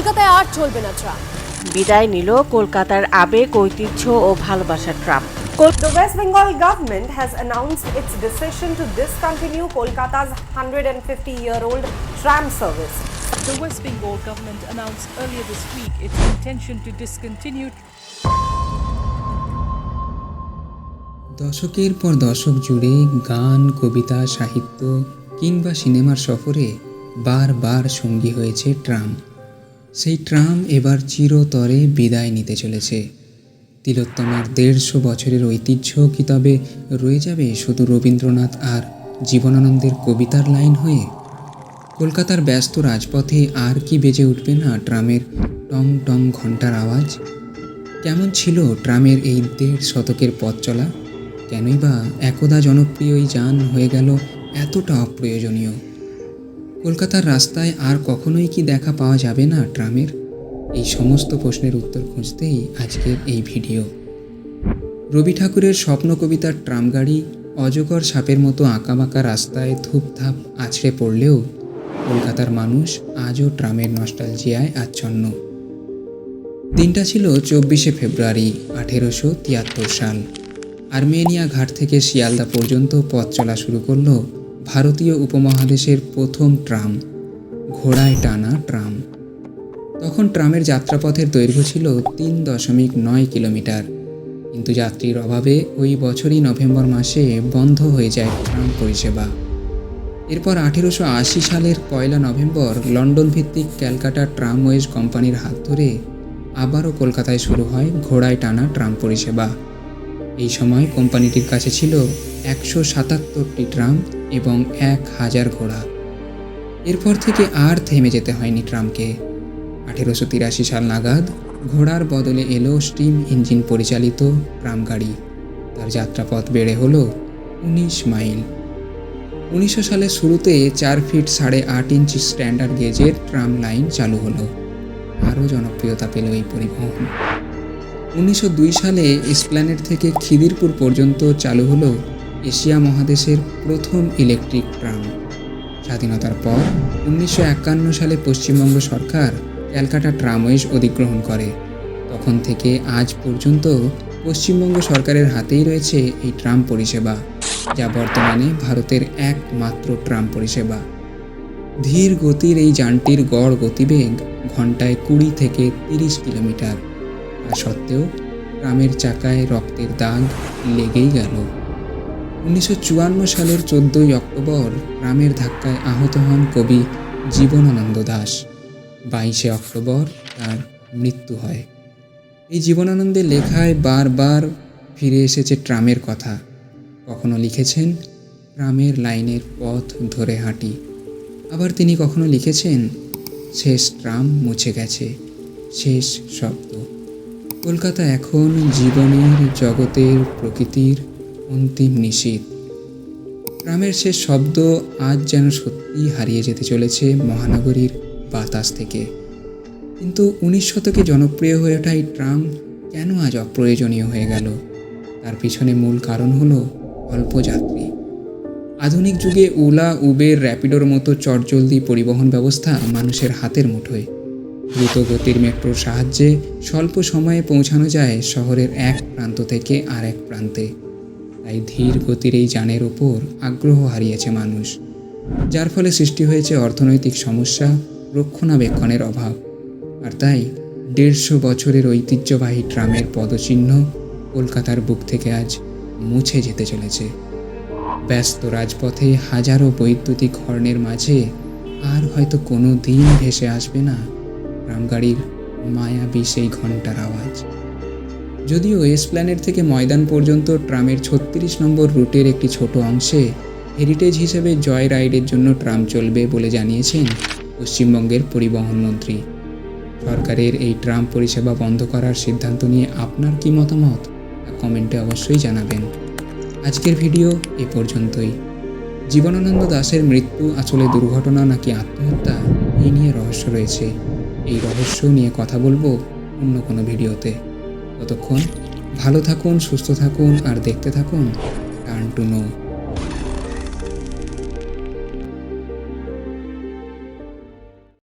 কলকাতায় আর চলবে না ট্রাম বিদায় নিল কলকাতার আবেগ ঐতিহ্য ও ভালোবাসার tram The West Bengal government has announced its decision to discontinue Kolkata's 150 year old tram service. The West Bengal government announced earlier this week its intention to discontinue দশকের পর দশক জুড়ে গান কবিতা সাহিত্য কিংবা সিনেমার সফরে বারবার সঙ্গী হয়েছে ট্রাম সেই ট্রাম এবার চিরতরে বিদায় নিতে চলেছে। তিলোত্তমার দেড়শো বছরের ঐতিহ্য কি তবে রয়ে যাবে শুধু রবীন্দ্রনাথ আর জীবনানন্দের কবিতার লাইন হয়ে? কলকাতার ব্যস্ত রাজপথে আর কি বেজে উঠবে না ট্রামের টং টং ঘণ্টার আওয়াজ? কেমন ছিল ট্রামের এই দেড় শতকের পথ চলা? কেনই বা একদা জনপ্রিয় এই যান হয়ে গেল এতটা অপ্রয়োজনীয়? কলকাতার রাস্তায় আর কখনোই কি দেখা পাওয়া যাবে না ট্রামের? এই সমস্ত প্রশ্নের উত্তর খুঁজতেই আজকের এই ভিডিও। রবি ঠাকুরের স্বপ্ন কবিতার ট্রাম গাড়ি অজগর সাপের মতো আঁকাবাঁকা রাস্তায় ধূপধাপ আছড়ে পড়লেও কলকাতার মানুষ আজও ট্রামের নস্টালজিয়ায় আচ্ছন্ন। দিনটা ছিল চব্বিশে ফেব্রুয়ারি আঠেরোশো তিয়াত্তর সাল। আর্মেনিয়া ঘাট থেকে শিয়ালদা পর্যন্ত পথ চলা শুরু করল ভারতীয় উপমহাদেশের প্রথম ট্রাম, ঘোড়ায় টানা ট্রাম। তখন ট্রামের যাত্রাপথের দৈর্ঘ্য ছিল তিন দশমিক নয় কিলোমিটার। কিন্তু যাত্রীর অভাবে ওই বছরই নভেম্বর মাসে বন্ধ হয়ে যায় ট্রাম পরিষেবা। এরপর আঠেরোশো আশি সালের পয়লা নভেম্বর লন্ডন ভিত্তিক ক্যালকাটা ট্রামওয়েজ কোম্পানির হাত ধরে আবারও কলকাতায় শুরু হয় ঘোড়ায় টানা ট্রাম পরিষেবা। এই সময় কোম্পানিটির কাছে ছিল একশো সাতাত্তরটি ট্রাম এবং এক হাজার ঘোড়া। এরপর থেকে আর থেমে যেতে হয়নি ট্রামকে। আঠেরোশো তিরাশি সাল নাগাদ ঘোড়ার বদলে এলো স্টিম ইঞ্জিন পরিচালিত ট্রাম গাড়ি। তার যাত্রাপথ বেড়ে হলো উনিশ মাইল। উনিশশো সালের শুরুতে চার ফিট সাড়ে আট ইঞ্চি স্ট্যান্ডার্ড গেজের ট্রাম লাইন চালু হলো। আরও জনপ্রিয়তা পেল এই পরিবহন। উনিশশো দুই সালে এসপ্ল্যানেট থেকে খিদিরপুর পর্যন্ত চালু হলো এশিয়া মহাদেশের প্রথম ইলেকট্রিক ট্রাম। স্বাধীনতার পর, উনিশশো একান্ন সালে পশ্চিমবঙ্গ সরকার ক্যালকাটা ট্রামওয়েজ অধিগ্রহণ করে। তখন থেকে আজ পর্যন্ত পশ্চিমবঙ্গ সরকারের হাতেই রয়েছে এই ট্রাম পরিষেবা, যা বর্তমানে ভারতের একমাত্র ট্রাম পরিষেবা। ধীর গতির এই যানটির গড় গতিবেগ ঘন্টায় কুড়ি থেকে তিরিশ কিলোমিটার। তা সত্ত্বেও, ট্রামের চাকায় রক্তের দাগ লেগেই গেল। উনিশশো চুয়ান্ন সালের চোদ্দই অক্টোবর ট্রামের ধাক্কায় আহত হন কবি জীবনানন্দ দাস। বাইশে অক্টোবর তার মৃত্যু হয়। এই জীবনানন্দের লেখায় বারবার ফিরে এসেছে ট্রামের কথা। কখনো লিখেছেন, ট্রামের লাইনের পথ ধরে হাঁটি। আবার তিনি কখনো লিখেছেন, শেষ ট্রাম মুছে গেছে, শেষ শব্দ। কলকাতা এখন জীবনের জগতের প্রকৃতির অন্তিম নিশীত ট্রামের শেষ শব্দ আজ যেন সত্যি হারিয়ে যেতে চলেছে মহানগরীর বাতাস থেকে। কিন্তু উনিশ শতকে জনপ্রিয় হয়ে ওঠা এই ট্রাম কেন আজ অপ্রয়োজনীয় হয়ে গেল? তার পিছনে মূল কারণ হলো অল্প যাত্রী। আধুনিক যুগে ওলা, উবের, র্যাপিডোর মতো চটজলদি পরিবহন ব্যবস্থা মানুষের হাতের মুঠোয়। দ্রুত গতির মেট্রোর সাহায্যে স্বল্প সময়ে পৌঁছানো যায় শহরের এক প্রান্ত থেকে আর এক প্রান্তে। তাই ধীর গতির এই যানের ওপর আগ্রহ হারিয়েছে মানুষ, যার ফলে সৃষ্টি হয়েছে অর্থনৈতিক সমস্যা, রক্ষণাবেক্ষণের অভাব। আর তাই দেড়শো বছরের ঐতিহ্যবাহী ট্রামের পদচিহ্ন কলকাতার বুক থেকে আজ মুছে যেতে চলেছে। ব্যস্ত রাজপথে হাজারো বৈদ্যুতিক হর্নের মাঝে আর হয়তো কোনো দিন ভেসে আসবে না রামগাড়ির মায়াবী সেই ঘণ্টার আওয়াজ। যদিও এসপ্ল্যানেট থেকে ময়দান পর্যন্ত ট্রামের ছত্রিশ নম্বর রুটের একটি ছোট অংশে হেরিটেজ হিসেবে জয় রাইডের জন্য ট্রাম চলবে বলে জানিয়েছেন পশ্চিমবঙ্গের পরিবহন মন্ত্রী। সরকারের এই ট্রাম পরিষেবা বন্ধ করার সিদ্ধান্ত নিয়ে আপনার কি মতামত? তা কমেন্টে অবশ্যই জানাবেন। আজকের ভিডিও এ পর্যন্তই। জীবনানন্দ দাসের মৃত্যু আসলে দুর্ঘটনা নাকি আত্মহত্যা? এই নিয়ে রহস্য রয়েছে। এই রহস্য নিয়ে কথা বলব অন্য কোনো ভিডিওতে। ততক্ষণ ভালো থাকুন সুস্থ থাকুন আর দেখতে থাকুন টার্ন টু নো